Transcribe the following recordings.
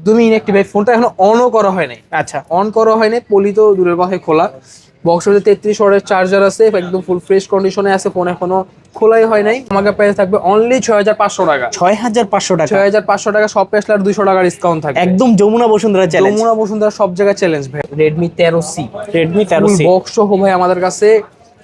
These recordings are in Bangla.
একদমই ইনঅ্যাক্টিভ এই ফোনটা এখনও অনও করা হয় নাই। আচ্ছা। অন করা হয় নাই পলি তো দূরের কথায় খোলা। বক্সের তেত্রিশ ওয়াটের চার্জার আছে একদম ফুল ফ্রেশ কন্ডিশনে আছে ফোন এখনও খোলাই হয় নাই। আমাকে প্রাইস থাকবে অনলি ছয় হাজার পাঁচশো টাকা। ছয় হাজার পাঁচশো টাকা? ছয় হাজার পাঁচশো টাকা সব আসলে আর দুইশো টাকা ডিসকাউন্ট থাকবে। একদম যমুনা বসুন্ধরা চ্যালেঞ্জ যমুনা বসুন্ধরা সব জায়গায় চ্যালেঞ্জ ভাই। রেডমি তেরো সি রেডমি তেরো সি বক্স ভাই আমাদের কাছে।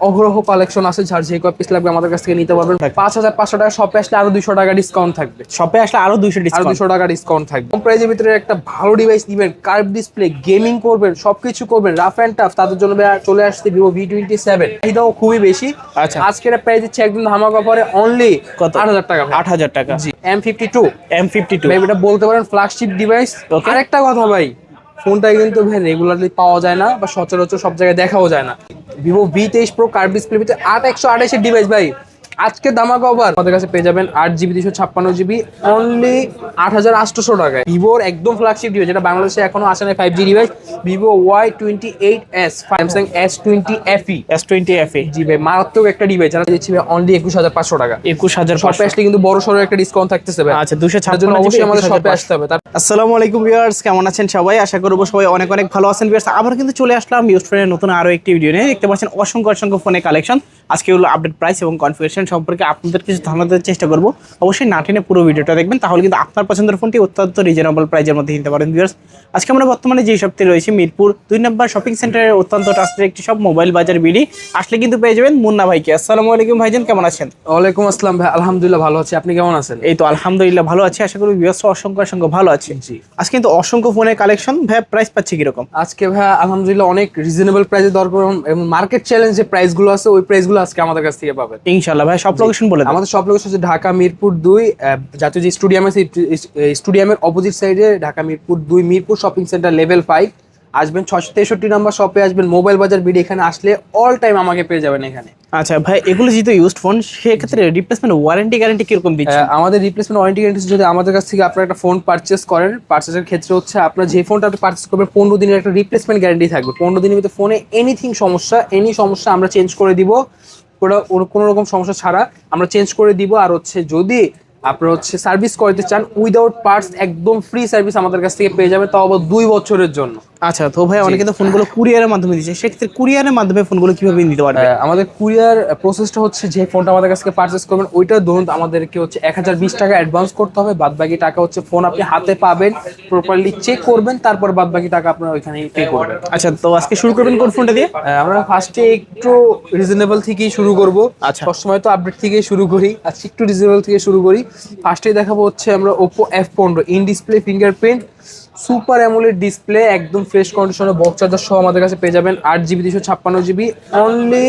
অগ্রহ কালেকশন আছে যার যে কয় পিস লাগবে আমাদের কাছ থেকে নিতে পারবেন। পাঁচ হাজার পাঁচশো টাকা শপে আসলে আরও দুইশো টাকা ডিসকাউন্ট থাকবে। শপে আসলে আরও দুইশো আরও দুশো টাকা ডিসকাউন্ট থাকবে। কম প্রাইজের ভিতরে একটা ভালো ডিভাইস নিবেন কার্ভ ডিসপ্লে গেমিং করবেন সবকিছু করবেন রাফ অ্যান্ড টাফ তাদের জন্য চলে আসছে ভিভো ভি টোয়েন্টি সেভেন এটাও খুবই বেশি। আচ্ছা। আজকের প্রাইস দিচ্ছে একদম ধামাকা পরে অনলি কত? আট হাজার টাকা আট হাজার টাকা। G M fifty two M fifty two এটা বলতে পারেন ফ্ল্যাগশিপ ডিভাইস. আরেকটা কথা ভাই ফোনটা কিন্তু ভাই রেগুলারলি পাওয়া যায় না বা সচরাচর সব জায়গায় দেখাও যায় না। ভিভো ভি তেইশ প্রো কার্ভ ডিসপ্লে ভিতরে আট একশো আঠাশের ডিভাইস ভাই। আজকে দামাকা ওভার আমাদের কাছে পেয়ে যাবেন আট জিবি দুশো ছাপ্পান্ন জিবি অনলি আট হাজার আটশোশো টাকায়। ভিভোর একদম ফ্ল্যাগশিপ ডিভাইস যেটা বাংলাদেশে এখনও আসে না five G device Vivo Y twenty eight S Samsung S twenty FE S twenty F A G ভাই মারাত্মক একটা ডিভাইস যারা দিচ্ছি অনলি একুশ হাজার পাঁচশো টাকা। একুশ হাজার শপে আসলে কিন্তু বড় সড়ো একটা ডিসকাউন্ট থাকতেছে ভাই। আচ্ছা দুশো তার জন্য অবশ্যই আমাদের শপে আসতে হবে। তার আসসালামু আলাইকুম ভিউয়ার্স কেমন আছেন সবাই? আশা করব সবাই অনেক অনেক ভালো আছেন ভিউয়ার্স। আবার কিন্তু চলে আসলাম ইউজ ফ্রেন্ডের নতুন আরও একটি ভিডিও নিয়ে। দেখতে পাচ্ছেন অসংখ্য অসংখ্য ফোনের কালেকশন আজকে হলো আপডেট প্রাইস এবং কনফিগারেশন সম্পর্কে আপনাদের কিছু ধারণা দেওয়ার চেষ্টা করব। অবশ্যই না টেনে পুরো ভিডিওটা দেখবেন তাহলে কিন্তু আপনার পছন্দের ফোনটি অত্যন্ত রিজনেবল প্রাইজের মধ্যে নিতে পারেন ভিউয়ার্স আজকে আমরা বর্তমানে যে শপটি রয়েছে মিরপুর দুই নম্বর শপিং সেন্টারের অত্যন্ত ট্রাস্টের একটি সব মোবাইল বাজার বিডি আসলে কিন্তু পেয়ে যাবেন মুন্না ভাইকে। আসসালামু আলাইকুম ভাইজান কেমন আছেন? ওয়ালাইকুম আসসালাম ভাই আলহামদুলিল্লাহ ভালো আছি। আপনি কেমন আছেন? এই তো আলহামদুলিল্লাহ ভালো আছি। আশা করি ভিউয়ার্স অসংখ্য অসংখ্য ভালো আছে জি। আজকে কিন্তু অসংখ্য ফোনের কালেকশন ভাই প্রাইস পাচ্ছি কীরকম? আজকে ভাই আলহামদুলিল্লাহ অনেক রিজনেবল প্রাইসে দরকার। এবং মার্কেট চ্যালেঞ্জ যে প্রাইসগুলো আছে ওই প্রাইসগুলো আজকে আমাদের কাছ থেকে পাবেন। ইনশাল্লাহ ভাই সব লোকেশন বলে আমাদের সব লোকেশন হচ্ছে ঢাকা মিরপুর দুই জাতীয় যে স্টুডিয়াম আছে স্টুডিয়ামের অপোজিট সাইডে ঢাকা মিরপুর দুই Mirpur shopping centre level five আসবেন ছশো তেষট্টি নম্বর শপে আসবেন মোবাইল বাজার বিডি এখানে আসলে অল টাইম আমাকে পেয়ে যাবেন এখানে। আচ্ছা ভাই এগুলো যেহেতু ইউজড ফোন সেক্ষেত্রে রিপ্লেসমেন্ট ওয়ারেন্টি গ্যারান্টি কীরকম দিচ্ছে আমাদের রিপ্লেসমেন্ট ওয়ারেন্টি গ্যারান্টি যদি আমাদের কাছ থেকে আপনার একটা ফোন পারচেস করেন পারচেসের ক্ষেত্রে হচ্ছে আপনার যে ফোনটা আপনি পারচেস করবেন পনেরো দিনের একটা রিপ্লেসমেন্ট গ্যারান্টি থাকবে। পনেরো দিনের ভিতরে ফোনে এনিথিং সমস্যা এনি সমস্যা আমরা চেঞ্জ করে দিব। কোনো রকম সমস্যা ছাড়া আমরা চেঞ্জ করে দিব। আর হচ্ছে যদি আপনার হচ্ছে সার্ভিস করতে চান উইদাউট পার্টস একদম ফ্রি সার্ভিস আমাদের কাছ থেকে পেয়ে যাবে তাও আবার দুই বছরের জন্য। আচ্ছা তো ভাই অনেকে তো ফোনগুলো কুরিয়ারের মাধ্যমে দিচ্ছে। সেক্ষেত্রে কুরিয়ারের মাধ্যমে ফোনগুলো কীভাবে নিতে পারবে? আমাদের কুরিয়ার প্রসেসটা হচ্ছে যে ফোনটা আমাদের কাছ পারচেস করবেন ওইটা ধরুন আমাদেরকে হচ্ছে এক হাজার বিশ টাকা অ্যাডভান্স করতে হবে বাদ বাকি টাকা হচ্ছে ফোন আপনি হাতে পাবেন প্রপারলি চেক করবেন তারপর বাদ বাকি টাকা আপনার ওইখানে পে করবেন। আচ্ছা তো আজকে শুরু করবেন কোন ফোনটা দিয়ে? আমরা ফার্স্টে একটু রিজনেবল থেকেই শুরু করব। আচ্ছা। সবসময় তো আপডেট থেকেই শুরু করি আজকে একটু রিজনেবল থেকে শুরু করি। ফার্স্টে দেখাবো হচ্ছে আমরা ওপো এফ পনেরো in display fingerprint super AMOLED display একদম ফ্রেশ কন্ডিশনে বক্স চার্জার সহ আমাদের কাছে পেয়ে যাবেন আট জিবি দুশো ছাপ্পান্ন জিবি অনলি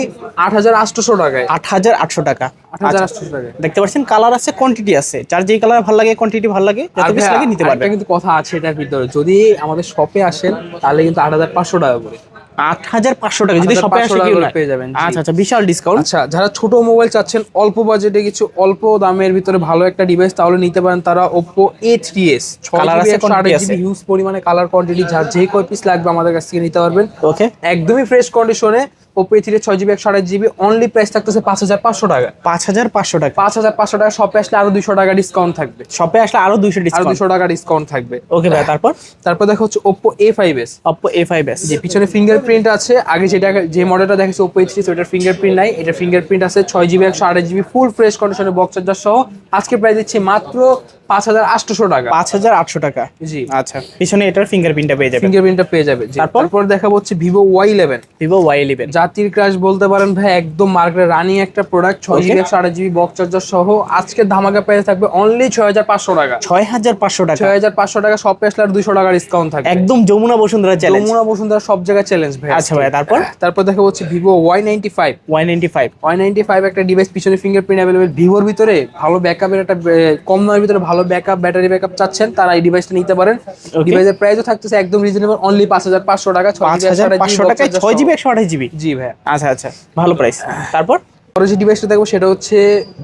আট হাজার আটশো টাকায়। আট হাজার আটশো টাকা। টাকায়। দেখতে পাচ্ছেন কালার আছে কোয়ান্টিটি আছে। চার যেই কালার ভালো লাগে কোয়ান্টিটি ভালো লাগে যত লাগে নিতে পারবে পারবেন। কিন্তু কথা আছে এটার ভিতরে। যদি আমাদের শপে আসেন তাহলে কিন্তু আট হাজার পাঁচশো টাকা করে। আট হাজার পাঁচশো টাকা যদি 8,500 শপে আসে কেউ পেয়ে যাবেন, আচ্ছা আচ্ছা বিশাল ডিসকাউন্ট আচ্ছা যারা ছোট মোবাইল চাচ্ছেন অল্প বাজেটে কিছু অল্প দামের ভিতরে ভালো একটা ডিভাইস তাহলে নিতে পারেন তারা Oppo A three S. Huge পরিমাণে কালার কোয়ান্টিটি যার যে কয় পিস লাগবে আমাদের কাছ থেকে নিতে পারবেন। ওকে একদমই ফ্রেশ কন্ডিশনে ওপো এ থ্রি ছয় জিবি একশো আঠাশ জিবি অনলি প্রাইস থাকতেছে পাঁচ হাজার পাঁচশো টাকা। পাঁচ হাজার পাঁচশো টাকা। পাঁচ হাজার পাঁচশো টাকা শপে আসলে আরও দুশো টাকা ডিসকাউন্ট থাকবে। শপে আসলে আরও দুইশো আরও দুশো টাকা ডিসকাউন্ট থাকবে। ওকে ভাই তারপর? তারপর দেখা হচ্ছে Oppo A five S Oppo A five S যে পিছনে ফিঙ্গারপ্রিন্ট আছে। আগে যেটা যে মডেলটা দেখেছে ওপো এইচ ওটার ফিঙ্গারপ্রিন্ট নাই। এটা ফিঙ্গারপ্রিন্ট আছে ছয় জিবি একশো আঠাশ জিবি ফুল ফ্রেশ কন্ডিশনে বক্স চার্জার সহ। আজকে প্রাইস দিচ্ছি মাত্র পাঁচ হাজার আটশোশো টাকা। পাঁচ হাজার আটশো টাকা। জি। আচ্ছা পিছনে এটার ফিঙ্গারপ্রিন্টটা পেয়ে যাবেন। ফিঙ্গারপ্রিন্টটা পেয়ে যাবে। তারপর? দেখাবো হচ্ছে Vivo Y eleven Vivo Y eleven জাতির ক্রাশ বলতে পারেন ভাই একদম মার্কেটে রানিং একটা প্রোডাক্ট ছয় জিবি একশো আঠাশ জিবি বক্স চার্জার সহ। আজকে ধামাকা প্রাইস থাকবে অনলি ছয় হাজার পাঁচশো টাকা। ছয় হাজার পাঁচশো টাকা। ছয় হাজার পাঁচশো টাকা সব আসলে আর দুশো টাকা ডিসকাউন্ট থাকবে। একদম যমুনা বসুন্ধরা চ্যালেঞ্জ যমুনা বসুন্ধরা সব জায়গায় চ্যালেঞ্জ ভাই আচ্ছা ভাই তারপর? তারপর দেখা হচ্ছে Vivo Y ninety five Y ninety five Y ninety five একটা ডিভাইস পিছনে ফিঙ্গারপ্রিন্ট অ্যাভেলেবেল ভিভোর ভিতরে ভালো ব্যাকআপের একটা কম দামের ভিতরে ভালো ব্যাকআপ ব্যাটারি ব্যাকআপ চাচ্ছেন তারা এই ডিভাইসটা নিতে পারেন। ডিভাইসের প্রাইসও থাকতেছে একদম রিজনেবল অনলি পাঁচ হাজার পাঁচশো টাকা পাঁচ হাজার পাঁচশো টাকা ছয় জিবি একশো আঠাশ জিবি জি ভাই আচ্ছা আচ্ছা ভালো প্রাইস তারপর? পরে যে ডিভাইসটা দেখব সেটা হচ্ছে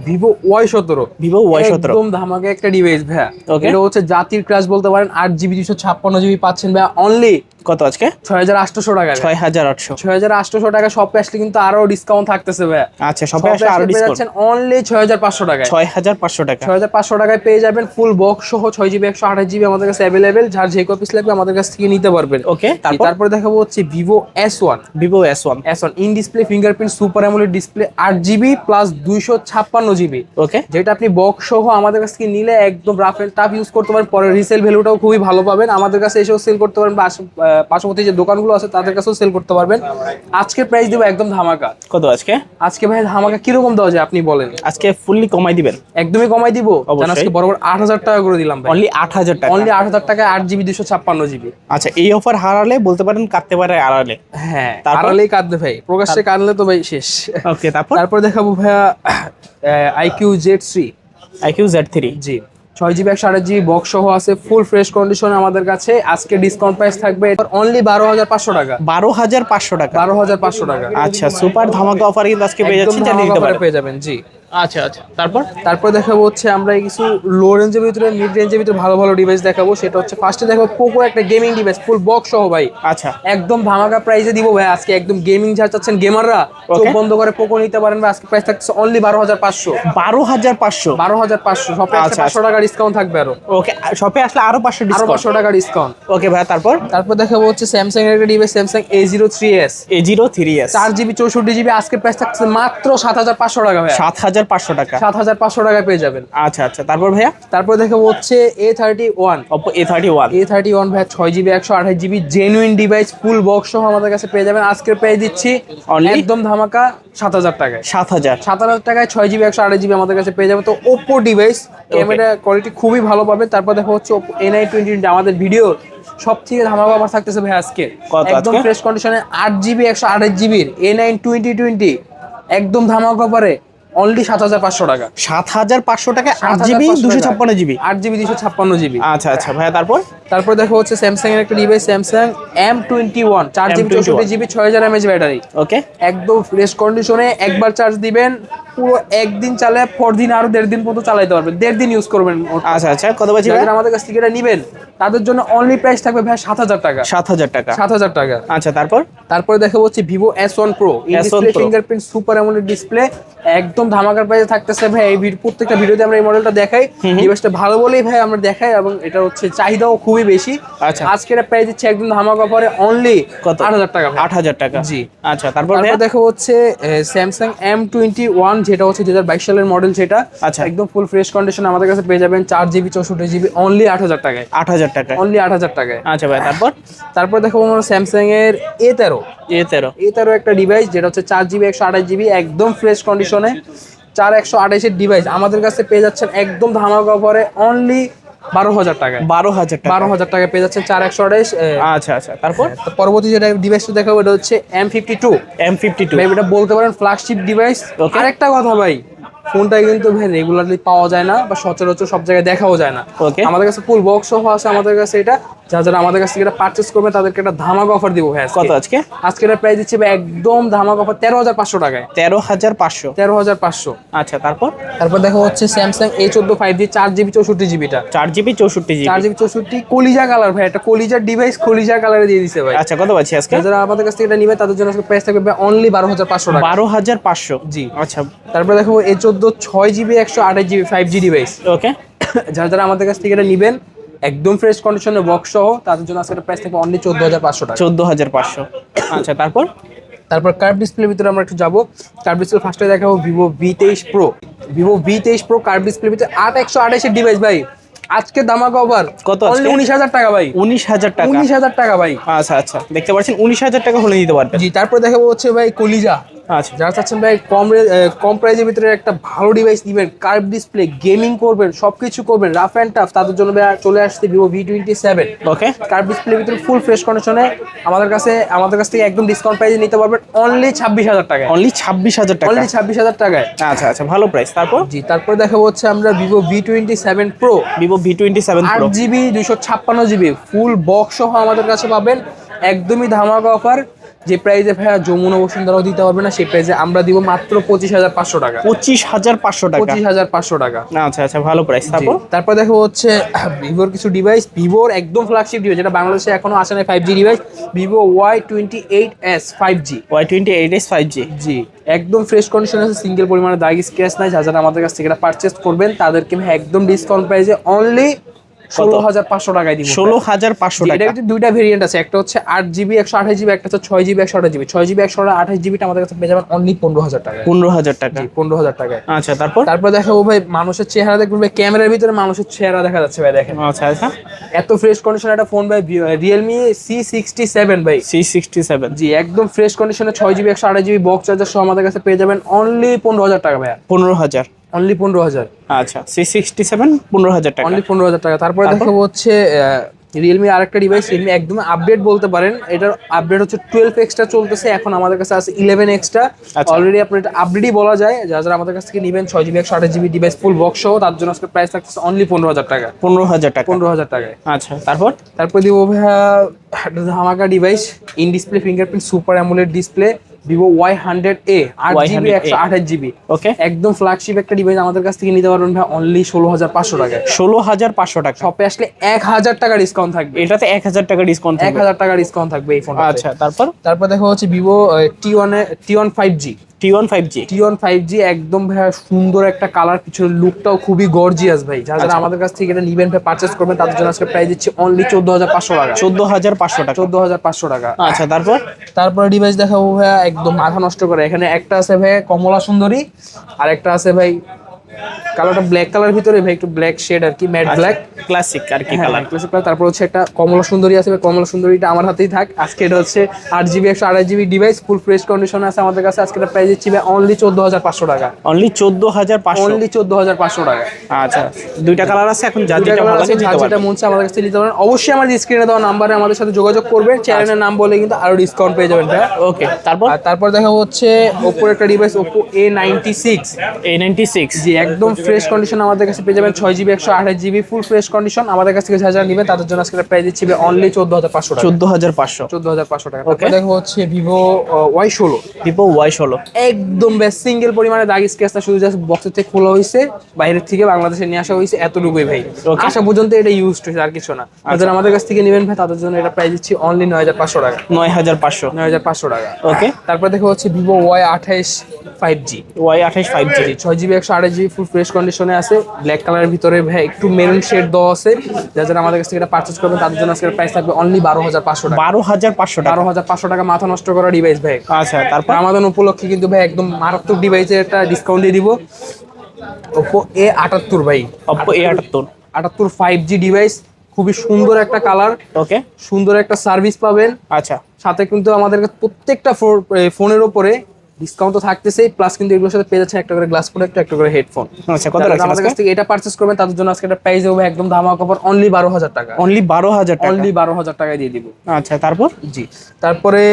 ভিভো ওয়াই সতেরো। ভিভো ওয়াই সতেরো। একদম ধামাকে একটা ডিভাইস ভাইয়া। Okay. এটা হচ্ছে জাতির ক্রাশ বলতে পারেন আট জিবি দুশো ছাপ্পান্ন জিবি পাচ্ছেন ভাই অনলি কত আজকে? ছয় হাজার আটশো টাকা। ছয় হাজার আটশো। ছয় হাজার আটশো টাকা শপে আসলে কিন্তু আরও ডিসকাউন্ট থাকতেছে ভাইয়া। আচ্ছা সবাই আসলে আরও ডিসকাউন্ট অনলি ছয় হাজার পাঁচশো টাকায়। ছয় হাজার পাঁচশো টাকা। ছয় হাজার পাঁচশো টাকায় পেয়ে যাবেন ফুল বক্স সহ ছয় জিবি একশো আঠাশ জিবি আমাদের কাছে অ্যাভেলেবেল যার যে কপিস লাগবে আমাদের কাছ থেকে নিতে পারবেন। ওকে তারপরে? দেখাবো হচ্ছে Vivo S one Vivo S one S one in display fingerprint super AMOLED display আট জিবি প্লাস দুইশো ছাপ্পান্ন জিবি ওকে যেটা আপনি বক্স সহ আমাদের কাছ থেকে নিলে একদম রাফ এন্ড টাফ ইউজ করতে পারেন। পরে রিসেল ভ্যালুটাও খুবই ভালো পাবেন। আমাদের কাছে এসেও সেল করতে পারেন বা পার্শ্ববর্তী যে দোকানগুলো আছে তাদের কাছেও সেল করতে পারবেন। আজকে প্রাইস দেবো একদম ধামাকা। কত আজকে? আজকে ভাই ধামাকা কীরকম দেওয়া যায় আপনি বলেন? আজকে ফুললি কমাই দিবেন? একদমই কমাই দিব। আজকে বরাবর আট হাজার টাকা করে দিলাম ভাই। অনলি আট হাজার টাকা? অনলি আট হাজার টাকায় আট জিবি দুশো ছাপ্পান্ন জিবি আচ্ছা এই অফার হারালে বলতে পারেন কাটতে পারে আড়ালে। হ্যাঁ? আড়ালেই কাঁদবে ভাই। প্রকাশ্যে কাঁদলে তো ভাই শেষ। ওকে তারপর? তারপর দেখাবো ভাইয়া iQOO Z three iQOO Z three G. ছয় জিবি একশো আঠাশ জিবি বক্স সহ আছে ফুল ফ্রেশ কন্ডিশনে আমাদের কাছে। আজকে ডিসকাউন্ট প্রাইস থাকবে অনলি বারো হাজার পাঁচশো টাকা। বারো হাজার পাঁচশো টাকা। বারো হাজার পাঁচশো টাকা। আচ্ছা সুপার ধামাকা অফার কিন্তু আজকে পেয়ে যাচ্ছেন পেয়ে যাবেন জি। আচ্ছা আচ্ছা। তারপর? তারপর দেখাবো হচ্ছে আমরা কিছু লো রেঞ্জের ভিতরে মিড রেঞ্জের ভিতরে ভালো ভালো ডিভাইস দেখাবো। সেটা হচ্ছে ফার্স্টে দেখাবো পোকো একটা গেমিং ডিভাইস ফুল বক্স সহ ভাই। আচ্ছা। একদম ধামাকা প্রাইসে দিব ভাই আজকে একদম গেমিং যা চাচ্ছেন গেমাররা চোখ বন্ধ করে পোকো নিতে পারেন ভাই আজকে প্রাইস থাকছে অনলি বারো হাজার পাঁচশো। বারো হাজার পাঁচশো? বারো হাজার পাঁচশো। সবে আচ্ছা, পাঁচশো টাকা ডিসকাউন্ট থাকবে আরও। ওকে শপে আসলে আরও পাঁচশো আরও পাঁচশো টাকা ডিসকাউন্ট ওকে ভাই তারপর? তারপর দেখাবো হচ্ছে স্যামসাং এর একটা device Samsung A zero three S A zero three S চার জিবি চৌষট্টি জিবি আজকে প্রাইস থাকছে মাত্র সাত হাজার পাঁচশো টাকা ভাই সাত হাজার পাঁচশো টাকা। সাত হাজার পাঁচশো টাকায় পেয়ে যাবেন। আচ্ছা আচ্ছা। তারপর ভাইয়া? তারপর দেখাবো হচ্ছে A thirty one Oppo A thirty one A thirty one ভাই ছয় জিবি একশো আঠাশ GB genuine device full box সহ আমাদের কাছে পেয়ে যাবেন। আজকের পেয়ে দিচ্ছি? একদম ধামাকা সাত হাজার টাকায়। সাত হাজার সাত হাজার টাকায় ছয় জিবি একশো আঠাশ জিবি আমাদের কাছে পেয়ে যাবে। তো ওপো ডিভাইস ক্যামেরা কোয়ালিটি খুবই ভালো পাবে। তারপর দেখো হচ্ছে এন আই টোয়েন্টি আমাদের ভিডিও সব থেকে ধামাকা অফার থাকতেছে ভাই আজকে। একদম ফ্রেশ কন্ডিশনে আট জিবি একশো আঠাশ জিবির এ নাইন টোয়েন্টি টোয়েন্টি একদম ধামাকা অফারে অনলি সাত হাজার পাঁচশো টাকা। সাত হাজার পাঁচশো টাকা আট জিবি দুশো ছাপ্পান্ন জিবি? আট জিবি দুশো ছাপ্পান্ন জিবি। আচ্ছা আচ্ছা ভাইয়া তারপর? তারপর দেখো হচ্ছে স্যামসাং এর একটা device Samsung M twenty one চার জিবি চৌষট্টি জিবি ছয় হাজার এমএচ ব্যাটারি ওকে একদম ফ্রেশ কন্ডিশনে একবার চার্জ দিবেন পুরো একদিন চালে পর দিন আরও দেড় দিন পর্যন্ত চালাইতে পারবেন। দেড় দিন ইউজ করবেন। আচ্ছা আচ্ছা কত বাজি আমাদের কাছ থেকে এটা নিবেন তাদের জন্য অনলি প্রাইস থাকবে ভাই সাত হাজার টাকা। সাত হাজার টাকা। সাত হাজার টাকা। আচ্ছা তারপর? তারপরে দেখাবো হচ্ছে Vivo S one Pro S1 display fingerprint super AMOLED display একদম ধামাকার প্রাইসে থাকতেছে। ভাই এই ভিড- প্রত্যেকটা ভিডিওতে আমরা এই মডেলটা দেখাই। ডিভাইসটা ভালো বলেই ভাই আমরা দেখাই এবং এটা হচ্ছে চাহিদাও খুবই বেশি। আচ্ছা। আজকের প্রাইস দিচ্ছে একদম ধামাকা পরে অনলি কত? আট হাজার টাকা। আট হাজার টাকা। জি। আচ্ছা তারপর দেখো হচ্ছে স্যামসাং এম টোয়েন্টি ওয়ান যেটা হচ্ছে দু হাজার বাইশ সালের মডেল সেটা আচ্ছা। একদম ফুল ফ্রেশ কন্ডিশন আমাদের কাছে পেয়ে যাবেন চার জিবি চৌষট্টি জিবি অনলি আট হাজার টাকায়। আট হাজার টাকা অনলি আট হাজার টাকায়। আচ্ছা ভাই তারপর? তারপর দেখো আমরা স্যামসাং এর এ তেরো। এ তেরো। এ তেরো একটা ডিভাইস যেটা হচ্ছে চার জিবি একশো আঠাশ জিবি একদম ফ্রেশ কন্ডিশনে চার একশো আঠাশের ডিভাইস আমাদের কাছে পেয়ে যাচ্ছেন একদম ধামাকা অফারে অনলি বারো হাজার টাকা বারো হাজার টাকা। বারো হাজার টাকায় পেয়ে যাচ্ছেন চার একশো আঠাশ আচ্ছা আচ্ছা তারপর? পরবর্তী যেটা ডিভাইসটা দেখাবো এটা হচ্ছে M fifty two M fifty two এটা বলতে পারেন ফ্ল্যাগশিপ ডিভাইস. আরেকটা কথা ভাই ফোনটা কিন্তু ভাই রেগুলারলি পাওয়া যায় না বা সচরাচর সব জায়গায় দেখাও যায় না. আমাদের কাছে ফুল বক্স সহ আছে আমাদের কাছে এটা। যারা যারা আমাদের কাছ থেকে এটা পারচেস করবে তাদেরকে একটা ধামাক অফার দিব ভাই। কত আজকে? আজকে এটা প্রাইস দিচ্ছে ভাই একদম ধামাক অফার তেরো হাজার পাঁচশো টাকায়। তেরো হাজার পাঁচশো? তেরো হাজার পাঁচশো। আচ্ছা তারপর? তারপর দেখো হচ্ছে স্যামসাং এ চোদ্দ ফাইভ জি চার জিবি চৌষট্টি জিবিটা। চার জিবি চৌষট্টি চার জিবি জিবি চৌষট্টি কলিজা কালার ভাই একটা কলিজার ডিভাইস কলিজা কালারে দিয়ে দিছে ভাই। আচ্ছা কত পাচ্ছি আজকে? যারা আমাদের কাছ থেকে এটা নিবে তাদের জন্য আজকে প্রাইস থাকবে অনলি বারো হাজার পাঁচশো টাকা। বারো হাজার পাঁচশো। জি। আচ্ছা। তারপর দেখো এ চোদ্দ ছয় জিবি একশো আঠাশ GB five G device okay যারা যারা আমাদের কাছ থেকে এটা নিবেন একদম ফ্রেশ কন্ডিশনে বক্স সহ তাদের জন্য আজকে প্রাইস থাকবে অনলি চোদ্দ হাজার পাঁচশো টাকা। চোদ্দ হাজার পাঁচশো। আচ্ছা তারপর? তারপর কার্ভ ডিসপ্লের ভিতরে আমরা একটু যাব। কার্ভ ডিসপ্লে ফার্স্টে দেখাবো ভিভো ভি তেইশ প্রো ভিভো ভি তেইশ প্রো কার্ভ ডিসপ্লের ভিতরে আট একশো আঠাশের ডিভাইস ভাই। আজকে দামাকা ওভার কত আজকে? উনিশ হাজার টাকা ভাই। উনিশ হাজার টাকা। উনিশ হাজার টাকা ভাই। আচ্ছা আচ্ছা। দেখতে পাচ্ছেন উনিশ হাজার টাকা হলে নিতে পারবেন। জি তারপর দেখাবো হচ্ছে ভাই কলিজা। আচ্ছা। যারা চাচ্ছেন ভাই কম কম প্রাইজের ভিতরে একটা ভালো ডিভাইস নিবেন কার্ভ ডিসপ্লে গেমিং করবেন সবকিছু করবেন রাফ অ্যান্ড টাফ তাদের জন্য ভাই চলে আসছে Vivo V twenty seven okay curve ডিসপ্লের ভিতরে ফুল ফ্রেশ কন্ডিশনে আমাদের কাছে আমাদের কাছ থেকে একদম ডিসকাউন্ট প্রাইসে নিতে পারবেন অনলি ছাব্বিশ হাজার টাকায়। অনলি ছাব্বিশ হাজার টাকা। অনলি ছাব্বিশ হাজার টাকায়। আচ্ছা আচ্ছা ভালো প্রাইস তারপর? জি তারপরে দেখাবো হচ্ছে আমরা Vivo V twenty seven Pro Vivo V twenty seven আট জিবি দুশো ছাপ্পান্ন জিবি ফুল বক্স সহ আমাদের কাছে পাবেন একদমই ধামাকা অফার যে প্রাইসে ভাইয়া যমুনা বসুন্ধরাও দিতে পারবে না সেই প্রাইজে আমরা দিব মাত্র পঁচিশ হাজার পাঁচশো টাকা। পঁচিশ হাজার পাঁচশো টাকা। পঁচিশ হাজার পাঁচশো টাকা। আচ্ছা আচ্ছা ভালো প্রাইস তারপর? তারপর দেখো হচ্ছে ভিভোর কিছু ডিভাইস ভিভোর একদম ফ্ল্যাগশিপ ডিভাইস যেটা বাংলাদেশে এখনও আসে না five G device Vivo Y twenty eight S five G Y twenty eight S five G G একদম ফ্রেশ কন্ডিশন আছে সিঙ্গেল পরিমাণে দাগ স্ক্র্যাচ নাই যারা আমাদের কাছ থেকে এটা পারচেস করবেন। তাদেরকে একদম ডিসকাউন্ট প্রাইসে অনলি ষোলো হাজার পাঁচশো টাকায় দিব। ষোলো হাজার পাঁচশো টাকা। দুইটা ভেরিয়েন্ট আছে। একটা হচ্ছে আট জিবি একশো আঠাশ জিবি একটা হচ্ছে ছয় জিবি একশো আঠাশ জিবি ছয় জিবি একশো আঠাশ জিবিটা আমাদের কাছে পেয়ে যাবেন অনলি পনেরো হাজার টাকায়। পনেরো হাজার টাকা। পনেরো হাজার টাকায়। আচ্ছা তারপর? তারপর দেখাবো ভাই মানুষের চেহারা দেখবেন ভাই ক্যামেরার ভিতরে মানুষের চেহারা দেখা যাচ্ছে ভাই দেখেন। আচ্ছা আচ্ছা। এত ফ্রেশ কন্ডিশন একটা ফোন ভাই রিয়েলমি সি সিক্সটি সেভেন ভাই। সি সিক্সটি সেভেন জি একদম ফ্রেশ কন্ডিশনে ছয় জিবি একশো আঠাশ জিবি বক্স চার্জার সহ আমাদের কাছে পেয়ে যাবেন অনলি পনেরো হাজার টাকা ভাইয়া। পনেরো হাজার। অনলি পনেরো হাজার। আচ্ছা সি সিক্সটি সেভেন পনেরো হাজার টাকা। অনলি পনেরো হাজার টাকা। তারপরে? দেখাবো হচ্ছে রিয়েলমি আরেকটা ডিভাইস রিয়েলমি একদম আপডেট বলতে পারেন। এটার আপডেট হচ্ছে টুয়েলভ এক্সটা চলতেছে। এখন আমাদের কাছে আছে ইলেভেন এক্সটা আচ্ছা। অলরেডি আপনার এটা আপডেটই বলা যায়। যারা যারা আমাদের কাছ থেকে নেবেন ছয় জিবি একশো আঠাশ জিবি ডিভাইস ফুল বক্স সহ তার জন্য আজকে প্রাইস থাকতেছে অনলি পনেরো হাজার টাকা। পনেরো হাজার টাকা। পনেরো হাজার টাকায়। আচ্ছা তারপর? তারপর দিব ভাইয়া ধামাকা device in display fingerprint super AMOLED display Vivo Y hundred A আট জিবি Y100A একশো আঠাশ জিবি ওকে একদম ফ্ল্যাগশিপ একটা ডিভাইস আমাদের কাছ থেকে নিতে পারবেন ভাই অনলি ষোলো হাজার পাঁচশো টাকা ষোলো হাজার পাঁচশো টাকা। শপে আসলে এক হাজার টাকা ডিসকাউন্ট থাকবে। এটাতে এক হাজার টাকা ডিসকাউন্ট এক হাজার টাকা ডিসকাউন্ট থাকবে এই ফোন আচ্ছা তারপর? তারপর দেখো হচ্ছে Vivo T one T one five G T one five G T one five G একদম ভাইয়া সুন্দর একটা কালার পিছনের লুকটাও খুবই গর্জিয়াস ভাই। যারা যারা আচ্ছা। আমাদের কাছ থেকে এটা নিবেন ভাই পারচেস করবেন তাদের জন্য আজকে প্রাইস দিচ্ছি অনলি চোদ্দ হাজার পাঁচশো টাকা। চোদ্দ হাজার পাঁচশো টাকা। চোদ্দ হাজার পাঁচশো টাকা। আচ্ছা তারপর? তারপরে ডিভাইস দেখাবো ভাইয়া একদম মাথা নষ্ট করে। এখানে একটা আছে ভাই কমলা সুন্দরী আর একটা আছে ভাই কালারটা ব্ল্যাক কালার ভিতরে ভাই একটু ব্ল্যাক শেড আর কি ম্যাট ব্ল্যাক ক্লাসিক আর কি হ্যাঁ, কালার তারপর হচ্ছে একটা কমলা সুন্দরী আছে ভাই, কমলা সুন্দরীটা আমার হাতেই থাক। আজকে এটা হচ্ছে আট জিবি একশো আড়াই GB device full fresh condition আছে আমাদের কাছে। আজকে এটা প্রাইস দিচ্ছি ভাই অনলি চোদ্দ হাজার পাঁচশো টাকা। অনলি চোদ্দ হাজার পাঁচশো। অনলি চোদ্দ হাজার পাঁচশো টাকা। আচ্ছা দুইটা কালার আছে এখন যা দুইটা ভালো আছে, যার যেটা মন চায় আমাদের কাছে নিতে পারেন অবশ্যই আমাদের স্ক্রিনে দেওয়া নাম্বারে আমাদের সাথে যোগাযোগ করবেন। চ্যানেলের নাম বলে কিন্তু আরও ডিসকাউন্ট পেয়ে যাবেন ভাই। ওকে তারপর? তারপর দেখা হচ্ছে ওপোর একটা device Oppo A ninety six A ninety six G একদম ফ্রেশ কন্ডিশন আমাদের কাছে পেয়ে যাবেন ছয় জিবি একশো আঠাশ জিবি ফুল ফ্রেশ কন্ডিশন আমাদের কাছ থেকে যা যা নেবেন তাদের জন্য আজকে প্রাইস দিচ্ছি অনলি চোদ্দ হাজার পাঁচশো টাকা। চোদ্দ হাজার পাঁচশো। চোদ্দ হাজার পাঁচশো টাকা. তারপর দেখো হচ্ছে ভিভো ওয়াই ষোলো। ভিভো ওয়াই ষোলো। একদম বেশ সিঙ্গেল পরিমাণে দাগ স্কেচটা শুধু জাস্ট বক্সের থেকে খোলা হয়েছে বাইরের থেকে বাংলাদেশে নিয়ে আসা হয়েছে এতটুকুই ভাই। আসা পর্যন্ত এটা ইউজ হয়েছে আর কিছু না। যারা আমাদের কাছ থেকে নেবেন ভাই তাদের জন্য এটা প্রাইস দিচ্ছি অনলি নয় হাজার পাঁচশো টাকা। নয় হাজার পাঁচশো। নয় হাজার পাঁচশো টাকা। ওকে তারপর দেখো হচ্ছে ভিভো ওয়াই আঠাইশ ফাইভ জি ওয়াই আঠাইশ ফাইভ জি ছয় জিবি একশো আঠাশ জিবি ফুল ফ্রেশ কন্ডিশনে আছে ব্ল্যাক কালারের ভিতরে ভাই একটু মেরুন শেড দেওয়া আছে যারা যারা আমাদের কাছ থেকে এটা পারচেস করবেন তাদের জন্য আজকের প্রাইস থাকবে অনলি বারো হাজার পাঁচশো টাকা। বারো হাজার পাঁচশো বারো হাজার পাঁচশো টাকা মাথা নষ্ট করা ডিভাইস ভাই। আচ্ছা তারপর? আমাদের উপলক্ষে কিন্তু ভাই একদম মারাত্মক ডিভাইসের একটা ডিসকাউন্ট দিয়ে দিব। ওপো এ আটাত্তর ভাই। অপ্পো এ আটাত্তর। আটাত্তর ফাইভ জি ডিভাইস খুবই সুন্দর একটা কালার ওকে সুন্দর একটা সার্ভিস পাবেন। আচ্ছা। সাথে কিন্তু আমাদের প্রত্যেকটা ফোনের ওপরে ডিসকাউন্ট তো থাকতেছেই প্লাস কিন্তু এগুলোর সাথে পেয়ে যাচ্ছে একটা করে গ্লাস প্রোডাক্ট একটা করে হেডফোন আচ্ছা কত রাখছেন আমাদের কাছ থেকে এটা পারচেস করবেন তাদের জন্য আজকে একটা প্রাইস হবে একদম ধামা কভার অনলি বারো হাজার টাকা। অনলি বারো হাজার টাকা? অনলি বারো হাজার টাকায় দিয়ে দিব। আচ্ছা তারপর? জি তারপরে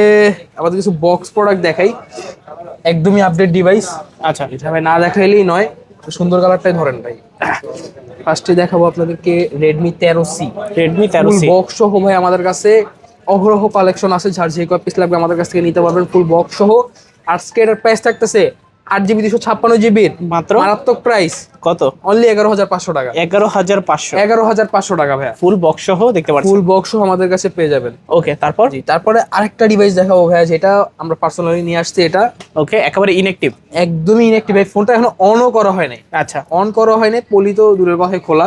আমাদের কিছু বক্স প্রোডাক্ট দেখাই। একদমই আপডেট ডিভাইস আচ্ছা। এটা ভাই না দেখাইলেই নয় সুন্দর কালারটাই ধরেন ভাই। ফার্স্টে দেখাবো আপনাদেরকে রেডমি তেরো সি রেডমি তেরো সি বক্স সহ ভাই আমাদের কাছে অহরহ কালেকশন আছে যার যে কয় পিস লাগবে আমাদের কাছ থেকে নিতে পারবেন ফুল বক্স সহ। আজকে এটার প্রাইস থাকতেছে আট জিবি দুশো ছাপ্পান্ন জিবির মাত্র? মারাত্মক প্রাইস কত? অনলি এগারো হাজার পাঁচশো টাকা। এগারো হাজার পাঁচশো। এগারো হাজার পাঁচশো টাকা ভাইয়া। ফুল বক্স সহ দেখতে পাচ্ছি ফুল বক্স সহ আমাদের কাছে পেয়ে যাবেন। ওকে তারপর? তারপরে আরেকটা ডিভাইস দেখাবো ভাইয়া যেটা আমরা পার্সোনালি নিয়ে আসছি এটা। ওকে একেবারে ইনএক্টিভ একদমই ইনএক্টিভ ফোনটা এখনও অনও করা হয় নাই। আচ্ছা। অন করা হয় নাই পলি তো দূরের কথায় খোলা।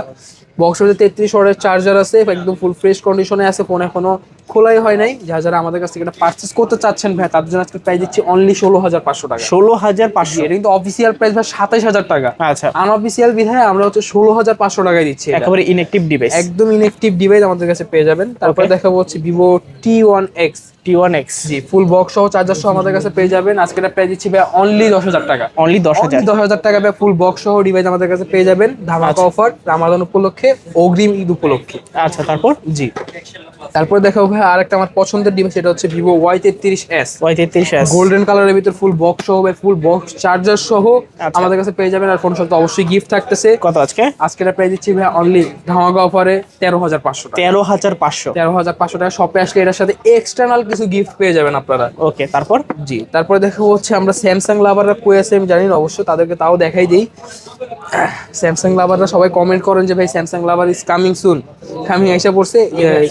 বক্সের তেত্রিশ ওয়াটের চার্জার আছে একদম ফুল ফ্রেশ কন্ডিশনে আছে ফোন এখনও খোলাই হয় নাই। যা যারা আমাদের কাছ থেকে এটা পার্চেস করতে চাচ্ছেন ভাই তাদের জন্য আজকে প্রাইস দিচ্ছি অনলি ষোলো হাজার পাঁচশো টাকা। ষোলো হাজার পাঁচশো। এটা কিন্তু অফিসিয়াল প্রাইস ভাই সাতাইশ হাজার টাকা। আচ্ছা। আনঅফিসিয়াল বিধায় আমরা হচ্ছে ষোলো হাজার পাঁচশো টাকায় দিচ্ছি একেবারে ইনএক্টিভ ডিভাইস একদম ইনএক্টিভ ডিভাইস আমাদের কাছে পেয়ে যাবেন। তারপরে. দেখাবো হচ্ছে Vivo T one X T one X G full box সহ চার্জার সহ আমাদের কাছে পেয়ে যাবেন। আজকে এটা প্রাইস দিচ্ছি ভাই অনলি দশ হাজার টাকা। অনলি দশ হাজার। দশ হাজার টাকা ভাই ফুল বক্স সহ ডিভাইস আমাদের কাছে পেয়ে যাবেন। ধামাকা আচ্ছা। অফার রামাদান উপলক্ষে অগ্রিম ঈদ উপলক্ষে। আচ্ছা তারপর? জি। তারপরে দেখো ভাই আরেকটা আমার পছন্দের ডিভাইস সেটা হচ্ছে ভিভো ওয়াই তেত্রিশ এস ওয়াই তেত্রিশ এস গোল্ডেন কালারের ভিতর ফুল বক্স সহ ফুল বক্স চার্জার সহ আচ্ছা। আমাদের কাছে পেয়ে যাবেন আর ফোনের সাথে অবশ্যই গিফট থাকতেছে। কত আজকে? আজকে এটা পেয়ে দিচ্ছি ভাই অনলি ধামাকা অফারে তেরো হাজার পাঁচশো তেরো হাজার পাঁচশো। তেরো হাজার পাঁচশো টাকা শপে আসলে এটার সাথে এক্সটার্নাল কিছু গিফট পেয়ে যাবেন আপনারা। ওকে তারপর? জি তারপরে দেখা হচ্ছে আমরা স্যামসাং লাভাররা কই আছে আমি জানি না অবশ্য তাদেরকে তাও দেখাই দিই। স্যামসাং লাভাররা সবাই কমেন্ট করেন যে ভাই Samsung lover is coming soon coming এসে পড়ছে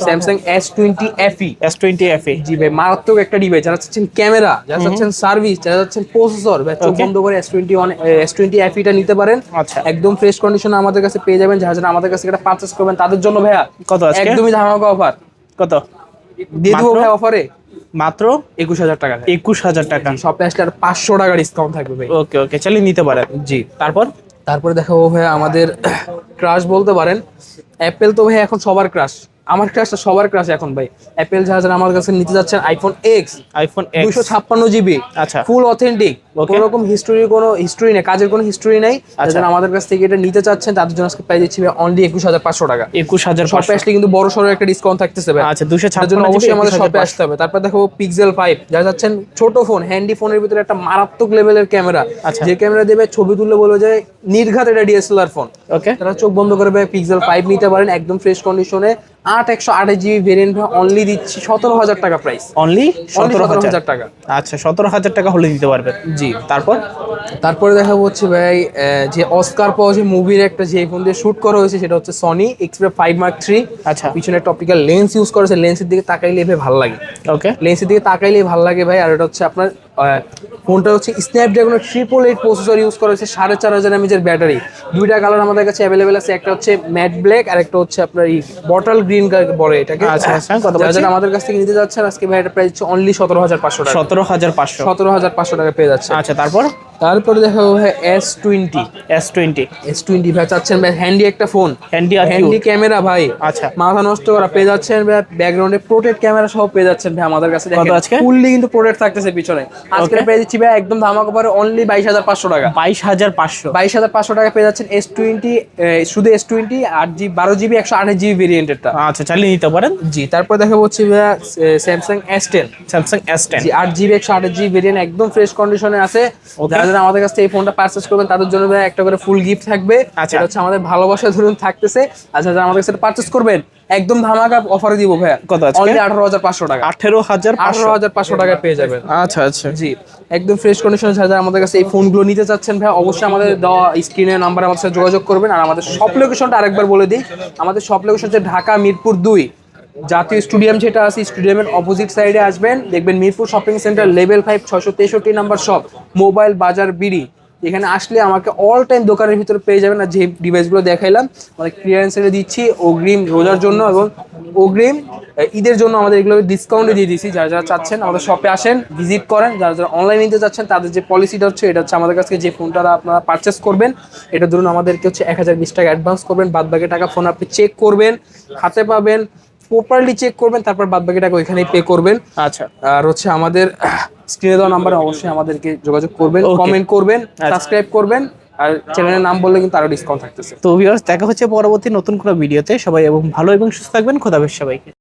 Samsung S twenty FE S twenty F A G ভাই মারাত্মক একটা ডিভাইস যারা চাচ্ছেন ক্যামেরা যারা চাচ্ছেন সার্ভিস যারা চাচ্ছেন প্রসেসর চোখ বন্ধ করে S twenty one S twenty এফইটা নিতে পারেন। আচ্ছা। একদম ফ্রেশ কন্ডিশনে আমাদের কাছে পেয়ে যাবেন। যারা যারা আমাদের কাছে এটা পারচেস করবেন তাদের জন্য ভাইয়া কত? একদমই ধামাকা অফার কত? দিয়ে দেবো ভাই অফারে মাত্র? একুশ হাজার টাকা। একুশ হাজার টাকা। শপে আসলে আর পাঁচশো টাকা ডিসকাউন্ট থাকবে ভাই। ওকে ওকে চালিয়ে নিতে পারেন। জি। তারপর? তারপরে দেখাবো ভাই আমাদের ক্রাশ বলতে পারেন। অ্যাপেল তো ভাই এখন সবার ক্রাশ আমার ক্রাশটা সবার ক্রাশ এখন ভাই। অ্যাপেল যারা যারা আমার কাছে নিতে যাচ্ছেন আইফোন এক্স আইফোন দুশো ছাপ্পান্ন জিবি আচ্ছা। Full authentic. কোনো রকম হিস্টোরি কোনো হিস্টোরি নেই কাজের কোনো হিস্টোরি নেই। আচ্ছা। যারা আমাদের কাছ থেকে এটা নিতে চাচ্ছেন তাদের জন্য আজকে প্রাইস দিচ্ছি অনলি একুশ হাজার পাঁচশো টাকা। একুশ হাজার শপে আসলে কিন্তু বড় সড়ো একটা ডিসকাউন্ট থাকতেছে ভাই। আচ্ছা দুশো তার জন্য অবশ্যই আমাদের শপে আসতে হবে। তারপর দেখো পিক্সেল ফাইভ যারা যাচ্ছেন ছোট ফোন হ্যান্ডি ফোনের ভিতরে একটা মারাত্মক লেভেলের ক্যামেরা আচ্ছা। যে ক্যামেরা দেবে ছবি তুললে বলবে যে নির্ঘাত এটা ডিএসএলআর ফোন ওকে তারা চোখ বন্ধ করে পিক্সেল ফাইভ নিতে পারেন একদম ফ্রেশ কন্ডিশনে আট একশো আঠাশ জিবি ভেরিয়েন্ট অনলি দিচ্ছি সতেরো হাজার টাকা প্রাইস অনলি সতেরো হাজার। টাকা। আচ্ছা সতেরো হাজার টাকা হলে দিতে পারবেন। জি। তারপর? তারপরে দেখা হচ্ছে ভাই যে অস্কার পাওয়া যে মুভির একটা যে ফোন দিয়ে শুট করা হয়েছে সেটা হচ্ছে Sony Xperia five mark three আচ্ছা। পিছনে একটা অপটিক্যাল লেন্স ইউজ করেছে লেন্সের দিকে তাকাইলে ভাই ভালো লাগে। ওকে লেন্সের দিকে তাকাইলেই ভালো লাগে ভাই আর এটা হচ্ছে আপনার ফোনটা হচ্ছে স্ন্যাপড্রাগনের ট্রিপল এইট প্রসেসর ইউজ করা হয়েছে সাড়ে চার হাজার এমএজের ব্যাটারি দুইটা কালার আমাদের কাছে অ্যাভেলেবেল আছে একটা হচ্ছে ম্যাট ব্ল্যাক আর একটা হচ্ছে আপনার এই বটল গ্রিন বলে এটাকে। আচ্ছা, আচ্ছা? যারা আমাদের কাছ থেকে নিতে যাচ্ছেন আজকে ভাই এটা প্রাইস হচ্ছে অনলি সতেরো হাজার পাঁচশো টাকা। সতেরো হাজার পাঁচশো। সতেরো হাজার পাঁচশো টাকা পেয়ে যাচ্ছে। আচ্ছা তারপর? তারপরে দেখা ভাই S twenty S twenty S twenty ভাই চাচ্ছেন ভাই হ্যান্ডি একটা ফোন হ্যান্ডি আর হ্যান্ডি ক্যামেরা ভাই। আচ্ছা। মাথা নষ্ট করা পেয়ে যাচ্ছেন ভাই ব্যাকগ্রাউন্ডে প্রোটেক্ট ক্যামেরা সব পেয়ে যাচ্ছেন ভাই আমাদের কাছে কত আজকে? ফুললি কিন্তু প্রোটেক্ট থাকতেছে পিছনে। আজকে পেয়ে দিচ্ছি ভাই একদম ধামাকা পরে অনলি বাইশ হাজার পাঁচশো টাকা। বাইশ হাজার পাঁচশো। বাইশ হাজার পাঁচশো টাকা পেয়ে যাচ্ছেন এস টোয়েন্টি শুধু এস টোয়েন্টি আট জিবি বারো জিবি একশো আঠাশ জিবি ভেরিয়েন্টেরটা আচ্ছা চালিয়ে নিতে পারেন। জি তারপর দেখা হচ্ছে ভাইয়া Samsung S ten Samsung S ten G আট জিবি একশো আঠাশ জিবি ভেরিয়েন্ট একদম ফ্রেশ কন্ডিশনে আছে। যারা আমাদের কাছ থেকে এই ফোনটা পারচেস করবেন তাদের জন্য একটা করে ফুল গিফট থাকবে। আচ্ছা। এটা হচ্ছে আমাদের ভালোবাসা ধরুন থাকতেছে। আচ্ছা যারা আমাদের কাছে পারচেস করবেন একদম ধামাকা অফারে দিব ভাইয়া। কত আজকে? অনলি আঠারো হাজার পাঁচশো টাকা। আঠেরো হাজার আঠারো হাজার পাঁচশো টাকায় পেয়ে যাবেন। আচ্ছা আচ্ছা। জি একদম ফ্রেশ কন্ডিশনে যারা আমাদের কাছে এই ফোনগুলো নিতে চাচ্ছেন ভাই অবশ্যই আমাদের দেওয়া স্ক্রিনের নাম্বার আমাদের সাথে যোগাযোগ করবেন। আর আমাদের শপ লোকেশনটা আরেকবার বলে দিই। আমাদের শপ লোকেশন হচ্ছে ঢাকা মিরপুর দুই। জাতীয় স্টুডিয়াম যেটা আছে, স্টুডিয়ামের অপোজিট সাইডে আসবেন। দেখবেন Mirpur shopping centre level five ছশো তেষট্টি number shop mobile Bazar BD এখানে আসলে আমাকে অল টাইম দোকানের ভিতরে পেয়ে যাবেন। আর যে ডিভাইসগুলো দেখাইলাম মানে ক্লিয়ারেন্সে দিচ্ছি, অগ্রিম রোজার জন্য এবং অগ্রিম ঈদের জন্য আমাদের এগুলো ডিসকাউন্টে দিয়ে দিচ্ছি। যারা যারা চাচ্ছেন, আমাদের শপে আসেন ভিজিট করেন। যারা যারা অনলাইন নিতে চাচ্ছেন, তাদের যে পলিসিটা হচ্ছে, এটা হচ্ছে আমাদের কাছ যে ফোনটা আপনারা পারচেস করবেন, এটা ধরুন আমাদেরকে হচ্ছে এক হাজার বিশ টাকা অ্যাডভান্স করবেন। বাদ টাকা ফোন আপনি চেক করবেন, হাতে পাবেন প্রপারলি চেক করবেন তারপর বাদ বাকি টাকা ওইখানেই পে করবেন। আচ্ছা। আর হচ্ছে আমাদের স্ক্রিনে দেওয়া নাম্বারে অবশ্যই আমাদেরকে যোগাযোগ করবেন কমেন্ট করবেন আচ্ছা। সাবস্ক্রাইব করবেন আর চ্যানেলের নাম বললে কিন্তু আরও ডিসকাউন্ট থাকতেছে। তো ভিউয়ার্স দেখা হচ্ছে পরবর্তী নতুন কোনো ভিডিওতে সবাই এবং ভালো এবং সুস্থ থাকবেন। খোদাবেশ সবাইকে।